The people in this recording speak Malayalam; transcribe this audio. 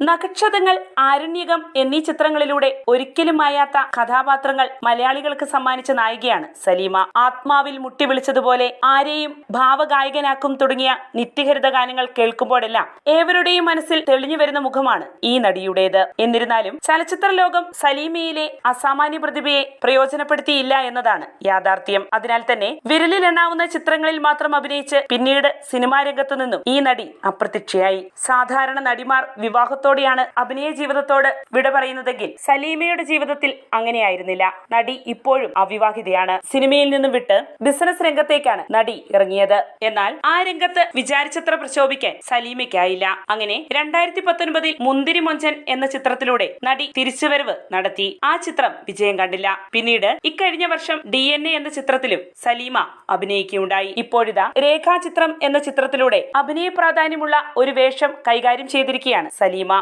നഖക്ഷതങ്ങൾ ആരണ്യകം എന്നീ ചിത്രങ്ങളിലൂടെ ഒരിക്കലും മായാത്ത കഥാപാത്രങ്ങൾ മലയാളികൾക്ക് സമ്മാനിച്ച നായികയാണ് സലീമ. ആത്മാവിൽ മുട്ടി വിളിച്ചതുപോലെ ആരെയും ഭാവഗായകനാക്കും തുടങ്ങിയ നിത്യഹരിത ഗാനങ്ങൾ കേൾക്കുമ്പോഴെല്ലാം ഏവരുടെയും മനസ്സിൽ തെളിഞ്ഞു വരുന്ന മുഖമാണ് ഈ നടിയുടേത്. എന്നിരുന്നാലും ചലച്ചിത്ര ലോകം സലീമയിലെ അസാമാന്യ പ്രതിഭയെ പ്രയോജനപ്പെടുത്തിയില്ല എന്നതാണ് യാഥാർത്ഥ്യം. അതിനാൽ തന്നെ വിരലിലെണ്ണാവുന്ന ചിത്രങ്ങളിൽ മാത്രം അഭിനയിച്ച് പിന്നീട് സിനിമാ രംഗത്തു നിന്നും ഈ നടി അപ്രത്യക്ഷയായി. സാധാരണ നടിമാർ വിവാഹത്തോടെയാണ് അഭിനയ ജീവിതത്തോട് വിട പറയുന്നതെങ്കിൽ സലീമയുടെ ജീവിതത്തിൽ അങ്ങനെയായിരുന്നില്ല. നടി ഇപ്പോഴും അവിവാഹിതയാണ്. സിനിമയിൽ നിന്നും വിട്ട് ബിസിനസ് രംഗത്തേക്കാണ് നടി ഇറങ്ങിയത്. എന്നാൽ ആ രംഗത്ത് വിചാരിച്ചത്ര പ്രശോഭിക്കാൻ സലീമയ്ക്കായില്ല. അങ്ങനെ രണ്ടായിരത്തി പത്തൊൻപതിൽ മുന്തിരി മൊഞ്ചൻ എന്ന ചിത്രത്തിലൂടെ നടി തിരിച്ചുവരവ് നടത്തി. ആ ചിത്രം വിജയം കണ്ടില്ല. പിന്നീട് ഇക്കഴിഞ്ഞ വർഷം ഡി എന്ന ചിത്രത്തിലും സലീമ അഭിനയിക്കുകയുണ്ടായി. ഇപ്പോഴിതാ രേഖാചിത്രം എന്ന ചിത്രത്തിലൂടെ അഭിനയ പ്രാധാന്യമുള്ള ഒരു വേഷം കൈകാര്യം ചെയ്തിരിക്കുകയാണ് സലീമ.